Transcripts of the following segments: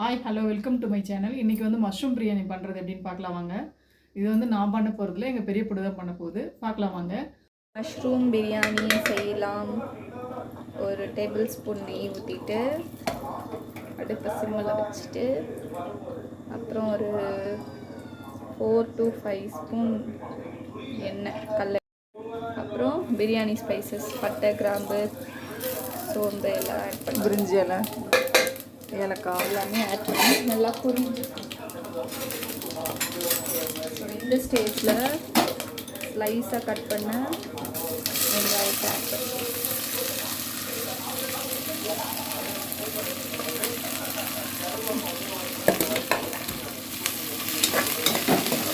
Hi hello welcome to my channel இன்றைக்கி வந்து mushroom biryani பண்ணுறது எப்படின்னு பார்க்கலாம் வாங்க. இது வந்து நான் பண்ண போகிறதுல எங்கள் பெரிய பொண்ணு தான் பண்ண போகுது. பார்க்கலாம் வாங்க. மஷ்ரூம் பிரியாணி செய்யலாம். ஒரு டேபிள் ஸ்பூன் நெய் ஊற்றிட்டு அடுப்பு சிம்மில் வச்சுட்டு அப்புறம் ஒரு ஃபோர் டு ஃபைவ் ஸ்பூன் எண்ணெய் கடல அப்புறம் பிரியாணி ஸ்பைசஸ் பட்டை கிராம்பு சோம்பு எல்லாம் ஆட் பண்ணி பிரிஞ்சி இலை. ஏலக்காய் எல்லாமே ஆட் பண்ணி நல்லா புரிஞ்சு ஸோ இந்த ஸ்டேஜில் ஸ்லைஸாக கட் பண்ண வெங்காயத்தை ஆட் பண்ணி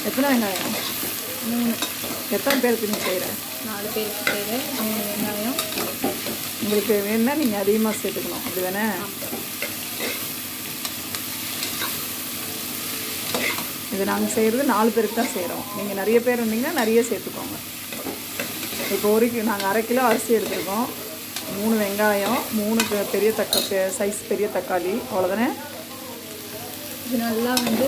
எத்தனை வெங்காயம்? மூணு. எத்தனை பேருக்கு நீ செய்கிற நாலு பேருக்கு தேவை மூணு வெங்காயம். உங்களுக்கு வேணும்னா நீங்கள் அதிகமாக சேர்த்துக்கணும். அப்படி தானே இது நாங்கள் செய்கிறது நாலு பேருக்கு தான் செய்கிறோம் நீங்கள் நிறைய பேர் இருந்தீங்கன்னா நிறைய சேர்த்துக்கோங்க. இப்போ ஒரு கிலோ நாங்கள் அரை கிலோ அரிசி எடுத்துருக்கோம். மூணு வெங்காயம் மூணு பெ- பெரிய தக்கா சைஸ் பெரிய தக்காளி. அவ்வளோதானே இது நல்லா வந்து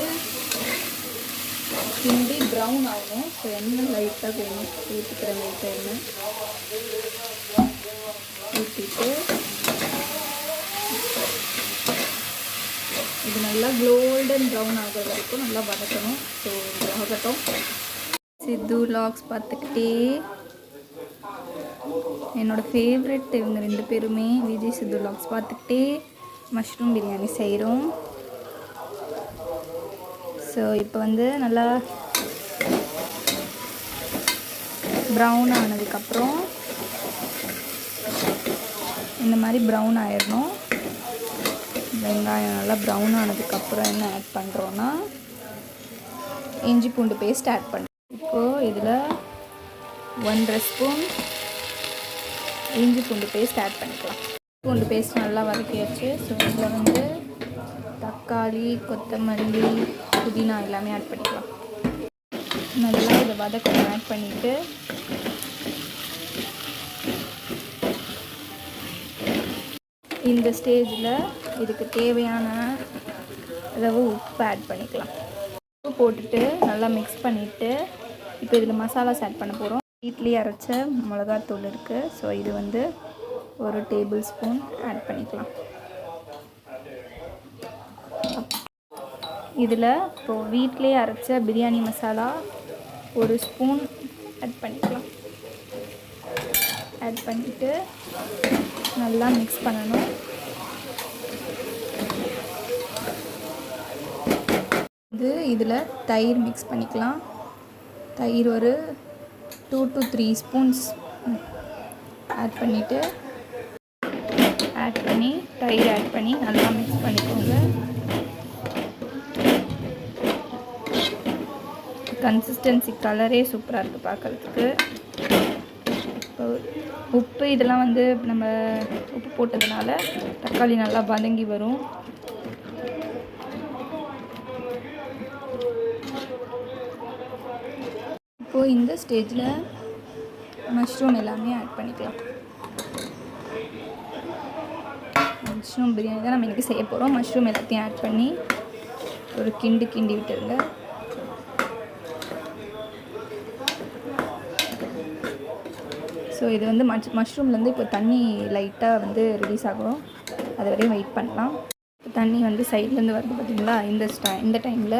கிண்டி ப்ரௌன் ஆகும் ஸோ எண்ணெய் லைட்டாக வேணும். ஊற்றிக்கிறேன் லைட்டாக எண்ணெய். ஊற்றிட்டு இது நல்லா கோல்டன் ப்ரௌன் ஆகிற வரைக்கும் நல்லா வதக்கணும். ஸோ இது ஆகட்டும் சித்து லாக்ஸ் பார்த்துக்கிட்டே. என்னோடய ஃபேவரெட் இவங்க ரெண்டு பேருமே விஜய் சித்து லாக்ஸ் பார்த்துக்கிட்டே மஷ்ரூம் பிரியாணி செய்கிறோம் ஸோ இப்போ வந்து நல்லா ப்ரௌன் ஆனதுக்கப்புறம் இந்த மாதிரி ப்ரௌன் ஆயிடணும். வெங்காயம் நல்லா ப்ரௌன் ஆனதுக்கப்புறம் என்ன ஆட் பண்ணுறோன்னா இஞ்சி பூண்டு பேஸ்ட் ஆட் பண்ணுறோம் இப்போது இதில் ஒன்றரை ஸ்பூன் இஞ்சி பூண்டு பேஸ்ட் ஆட் பண்ணிக்கலாம். பூண்டு பேஸ்ட் நல்லா வதக்கியாச்சு. ஸோ இதில் வந்து தக்காளி கொத்தமல்லி புதினா எல்லாமே ஆட் பண்ணிக்கலாம். நல்லா இதை வதக்கணும் ஆட் பண்ணிவிட்டு இந்த ஸ்டேஜில் இதுக்கு தேவையான அளவு உப்பு ஆட் பண்ணிக்கலாம். உப்பு போட்டுட்டு நல்லா மிக்ஸ் பண்ணிவிட்டு இப்போ இதில் மசாலாஸ் ஆட் பண்ண போகிறோம் வீட்லேயே அரைச்ச மிளகாத்தூள் இருக்குது ஸோ இது வந்து ஒரு டேபிள் ஸ்பூன் ஆட் பண்ணிக்கலாம். இதில் இப்போது வீட்லேயே அரைச்ச பிரியாணி மசாலா ஒரு ஸ்பூன் ஆட் பண்ணிக்கலாம். ஆட் பண்ணிவிட்டு நல்லா மிக்ஸ் பண்ணணும். இது இதில் தயிர் மிக்ஸ் பண்ணிக்கலாம். தயிர் ஒரு two to three spoons add பண்ணிவிட்டு ஆட் பண்ணி தயிர் ஆட் பண்ணி நல்லா மிக்ஸ் பண்ணிக்கோங்க. கன்சிஸ்டன்சி கலரே சூப்பராக இருக்குது பார்க்குறதுக்கு உப்பு இதெல்லாம் வந்து நம்ம உப்பு போட்டதுனால தக்காளி நல்லா வதங்கி வரும். இப்போது இந்த ஸ்டேஜில் மஷ்ரூம் எல்லாமே ஆட் பண்ணிக்கலாம். மஷ்ரூம் பிரியாணி தான் நம்ம இன்றைக்கி செய்ய போகிறோம் மஷ்ரூம் எல்லாத்தையும் ஆட் பண்ணி ஒரு கிண்டு கிண்டி விட்டுருங்க. ஸோ இது வந்து மஷ் மஷ்ரூம்லேருந்து இப்போ தண்ணி லைட்டாக வந்து ரிலீஸ் ஆகும் அது வரையும் வெயிட் பண்ணலாம். இப்போ தண்ணி வந்து சைட்லேருந்து வருது பார்த்திங்களா? இந்த ஸ்டா இந்த டைமில்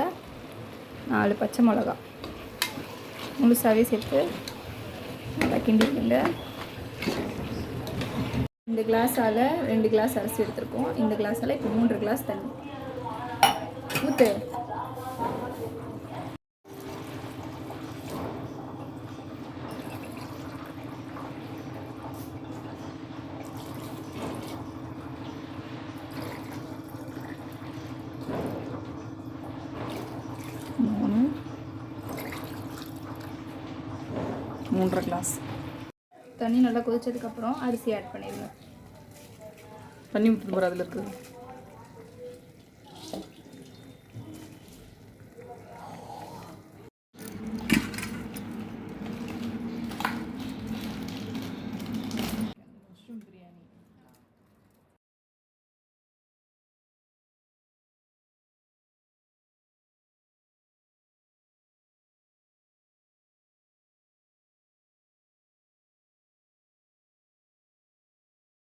நாலு பச்சை மிளகா. முழுசாகவே சேர்த்து நல்லா கிண்டிடுங்க இந்த கிளாஸால் ரெண்டு கிளாஸ் அரிசி எடுத்திருக்கோம். இந்த கிளாஸால் இப்போ மூன்று கிளாஸ் தண்ணி. ஊற்று மூணு மூன்றரை கிளாஸ் தண்ணி நல்லா கொதிச்சதுக்கப்புறம் அரிசி ஆட் பண்ணிடுங்க. தண்ணி ஊற்றுது பாரு அதில் இருக்குது